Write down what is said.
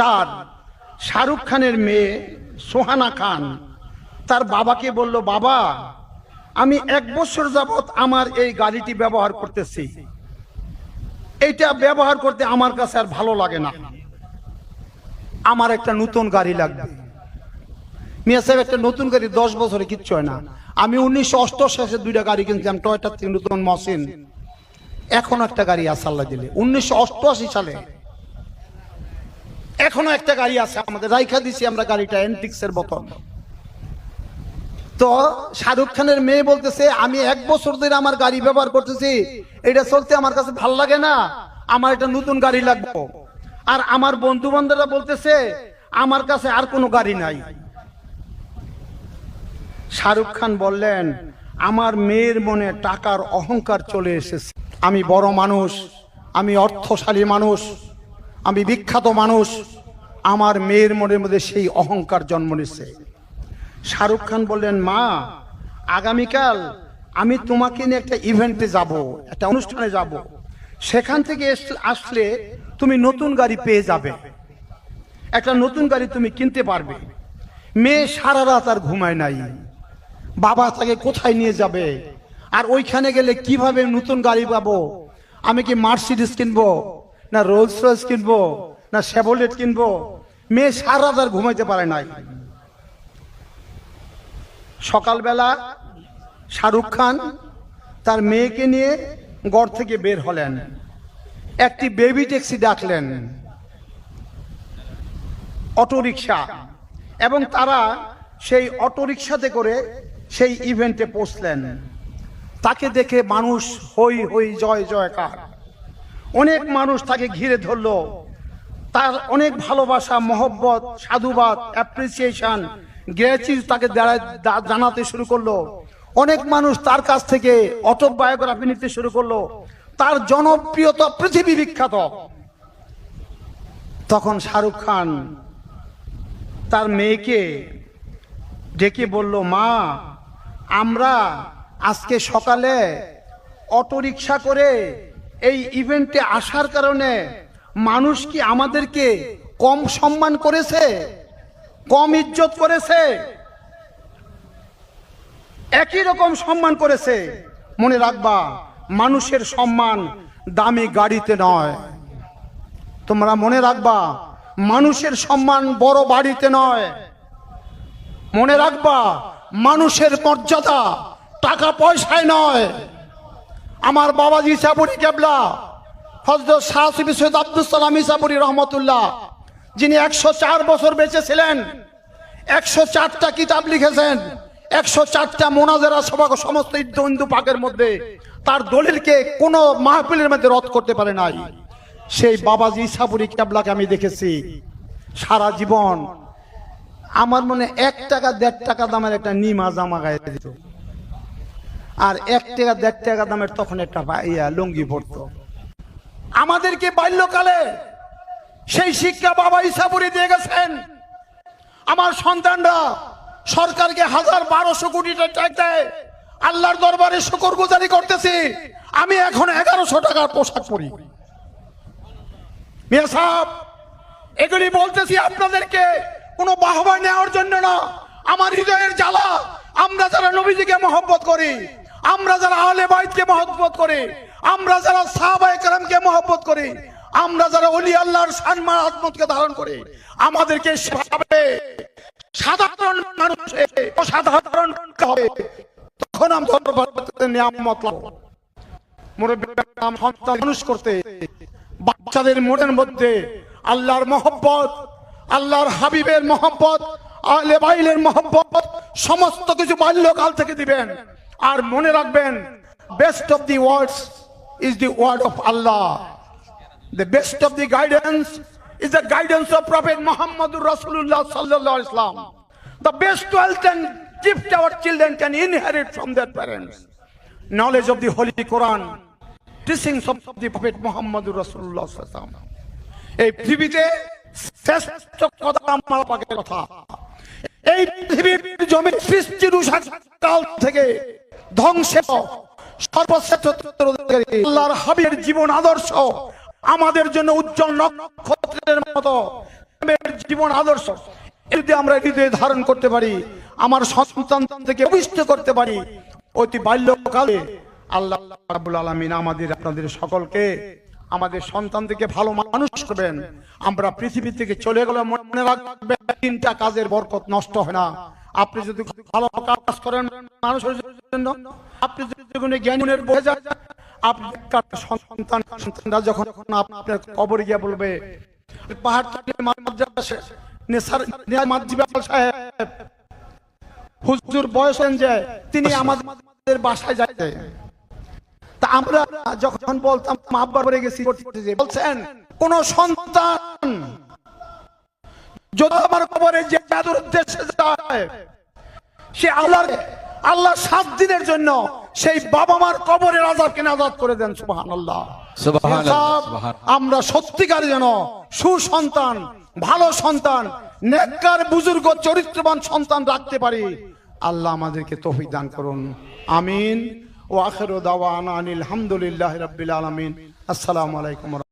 Star Shahrukh খানের মেয়ে সোহানা খান, তার বাবাকে বলল, বাবা, আমি এক বছর যাবত আমার এই গাড়িটি ব্যবহার করতেছি। এইটা ব্যবহার করতে আমার কাছে আর ভালো লাগে না। আমার একটা নতুন গাড়ি লাগবে। মিয়া সাহেব, একটা নতুন গাড়ি দশ বছরে কিচ্ছু হয় না। আমি উনিশশো অষ্টআশি দুইটা গাড়ি কিনছিলাম, টয়টার থেকে নতুন মশিন এখন একটা গাড়ি আছে আল্লাহ দিলে। উনিশশো অষ্টআশি সালে এখনও একটা গাড়ি আছে, আমাদের রাইখা দিছি আমরা গাড়িটা, এন্টিক্সের বোতল তো শাহরুখ খানের মেয়ে বলতেছে, আমি এক বছর ধরে আমার গাড়ি ব্যবহার করতেছি, এটা চলতে আমার কাছে ভালো লাগে না, আমার একটা নতুন গাড়ি লাগবে। আর আমার বন্ধু বান্ধবরা বলতেছে, আমার কাছে আর কোনো গাড়ি নাই। শাহরুখ খান বললেন, আমার মেয়ের মনে টাকার অহংকার চলে এসেছে। আমি বড় মানুষ, আমি অর্থশালী মানুষ আমি বিখ্যাত মানুষ। আমার মেয়ের মনের মধ্যে সেই অহংকার জন্ম নিচ্ছে শাহরুখ খান বললেন, মা, আগামীকাল আমি তোমাকে নিয়ে একটা ইভেন্টে যাব, একটা অনুষ্ঠানে যাব। সেখান থেকে আসলে তুমি নতুন গাড়ি পেয়ে যাবে। একটা নতুন গাড়ি তুমি কিনতে পারবে। মেয়ে সারা রাত আর ঘুমায় নাই। বাবা তাকে কোথায় নিয়ে যাবে? আর ওইখানে গেলে কীভাবে নতুন গাড়ি পাবো? আমি কি মার্সিডিস কিনবো? না রোলস রয়েস কিনবো, না সেভোলেট কিনবো, মেয়ে সারা রাত আর ঘুমাইতে পারে নাই। সকালবেলা শাহরুখ খান তার মেয়েকে নিয়ে গড় থেকে বের হলেন। একটি বেবি ট্যাক্সি ডাকলেন। অটোরিকশা এবং তারা সেই অটোরিকশাতে করে সেই ইভেন্টে পৌঁছলেন। তাকে দেখে মানুষ হই হই জয় জয়কার। অনেক মানুষ তাকে ঘিরে ধরলো। তার অনেক ভালোবাসা, মহব্বত, সাধুবাদ অ্যাপ্রিসিয়েশন গ্রেচিজ তাকে জানাতে শুরু করল। অনেক মানুষ তার কাছ থেকে অটোবায়োগ্রাফি নিতে শুরু করল। তার জনপ্রিয়তা পৃথিবী বিখ্যাত। তখন শাহরুখ খান তার মেয়েকে ডেকে বলল, মা, আমরা আজকে সকালে অটোরিকশা করে এই ইভেন্টে আসার কারণে মানুষ কি আমাদেরকে কম সম্মান করেছে? কম ইজ্জত করেছে? একই রকম সম্মান করেছে। মনে রাখবা, মানুষের সম্মান দামি গাড়িতে নয়। তোমরা মনে রাখবা, মানুষের সম্মান বড় বাড়িতে নয়। মনে রাখবা, মানুষের মর্যাদা টাকা পয়সায় নয়। আমার বাবাজি ইসাপুরি কেবলা, হজরত শাহ সুফি সৈয়দ আব্দুল সালাম ইসাপুরি রহমতুল্লাহ, যিনি একশো চার বছর বেঁচে ছিলেন একশো চারটা কিতাব লিখেছেন, একশো চারটা মোনাজেরা সভা সমস্ত হিন্দু পাকের মধ্যে, তার দলিলকে কোনো মাহফিলের মধ্যে রদ করতে পারে নাই। সেই বাবাজি ইসাপুরি কেবলাকে আমি দেখেছি সারা জীবন। আমার মনে এক টাকা, দেড় টাকা দামের একটা নিমা জামা গায়ে দিত। আর এক টাকা, দেড় টাকা দামের তখন একটা ইয়া, লুঙ্গি পরতো। আমাদেরকে বাল্যকালে সেই শিক্ষা বাবা ইসাপুরি দিয়ে গেছেন। আমার সন্তানরা সরকারকে হাজার বারোশো কোটি টাকা দেয় আল্লাহর দরবারে শুকর গুজারি করতেছি। আমি এখন এগারোশো টাকার পোশাক পরি। মিয়া সাহেব, এগুলি বলতেছি আপনাদেরকে, কোনো বাহবা নেওয়ার জন্য না। আমার হৃদয়ের জ্বালা, আমরা যারা নবীজিকে মহব্বত করি আমরা যারা আহলে বাইতকে মহব্বত করি, আমরা যারা সাহাবায়ে কেরামকে মহব্বত করি, আমরা যারা অলি আল্লাহর সম্মান আত্মতকে ধারণ করি, আমাদেরকে সেভাবে সাধারণ মানুষে অসাধারণ হবে। তখন আমরা নিয়ামত লাভ মুরব্বীর নাম সন্তান মানুষ করতে, বাচ্চাদের মনের মধ্যে আল্লাহর মহব্বত, আল্লাহর হাবিবের মহব্বত আলে বাইলের মহব্বত, সমস্ত কিছু বাল্যকাল থেকে দিবেন। আর মনে রাখবেন best of the words is the word of Allah the best of the guidance is the guidance of prophet Muhammad Rasulullah সাল্লা ইসলাম the best wealth can gift our children can inherit from their parents knowledge of the holy Quran teachings of the prophet Muhammad Rasulullah sallam এই পৃথিবীতে শ্রেষ্ঠ কথা আমার পাকে কথা। এই পৃথিবীর জমির সৃষ্টির উষা থেকে ধ্বংসের সর্বশ্রেষ্ঠ জীবন আদর্শ, আমাদের জন্য উজ্জ্বল নক্ষত্রের মতো। জীবন আদর্শ যদি আমরা হৃদয়ে ধারণ করতে পারি, আমার সন্তান থেকে অভিষ্ট করতে পারি, অতি বাল্যকালে আল্লাহ রাব্বুল আলামিন আমাদের, আপনাদের সকলকে আমাদের সন্তান থেকে ভালো মানুষ করবেন। আমরা পৃথিবী থেকে চলে গেলে মনে রাখবেন, তিনটা কাজের বরকত নষ্ট হয় না। আপনি যদি ভালো কাজ করেন মানুষের জন্য, আপনি যদি কোনো জ্ঞানের বোঝা যায় আপনার সন্তান, সন্তানরা যখন আপনার কবরে গিয়ে বলবে, পাহাড় সাহেব। হুজুর বয়স যে তিনি আমাদের বাসায় যায় তা আমরা যখন বলতাম আব্বার গেছি বলছেন, কোন সন্তান যদি আমার কবরে যে জাদুর উদ্দেশ্যে যায় সে আল্লাহ আল্লাহ সাত দিনের জন্য সেই বাবা মার কবরের আজাবকে নাজাদ করে দেন সুবাহান আল্লাহ সুবহানাল্লাহ, সুবহানাল্লাহ। আমরা সত্যিকার যেন সুসন্তান ভালো সন্তান নেককার বুজুর্গ চরিত্রবান সন্তান রাখতে পারি। আল্লাহ আমাদেরকে তৌফিক দান করুন। আমিন। ও আখের দাওয়ানা আনিল হামদুলিল্লাহ রাব্বিল আলামিন। আসসালামু আলাইকুম